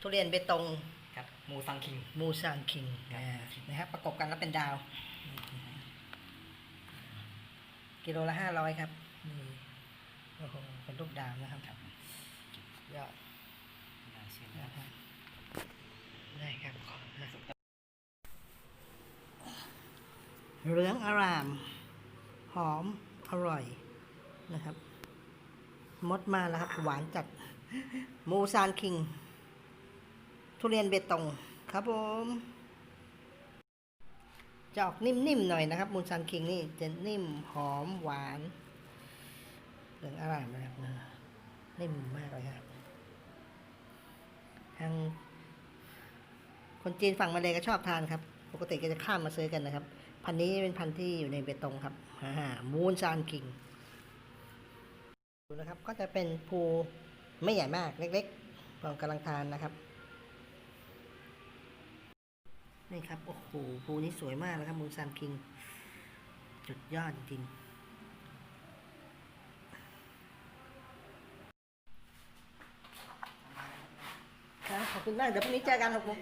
ทุเรียนเบตงครับมูซังคิง มูซานคิงอ่านะครับประกบกันแล้วเป็นดาว กิโลละห้าร้อยครับนี่โอ้โหเป็นรูปดาวนะครับครับยอดน่าเชื่อนะครับได้ครับเหลืองอาราม หอมอร่อยนะครับ มดมาแล้วครับ หวานจัด มูซานคิง ทุเรียนเบตงครับผมจะออกนิ่มๆหน่อยนะครับ มูซานคิงนี่จะนิ่มหอมหวานเหลืองอร่ามนะครับนิ่มมากเลยครับทางคนจีนฝั่งมาเลยก็ชอบทานครับ ปกติก็จะข้ามมาซื้อกันนะครับ พันนี้เป็นพันที่อยู่ในเบตงครับอ่ามูนซานคิงดูนะครับ ก็จะเป็นภูไม่ใหญ่มากเล็กๆเรากำลังทานนะครับ นี่ครับ โอ้โหภูนี้สวยมากแล้วครับมูซานคิง จุดยอดจริงครับขอบคุณมาก เดี๋ยวพรุ่งนี้เจอกันครับผม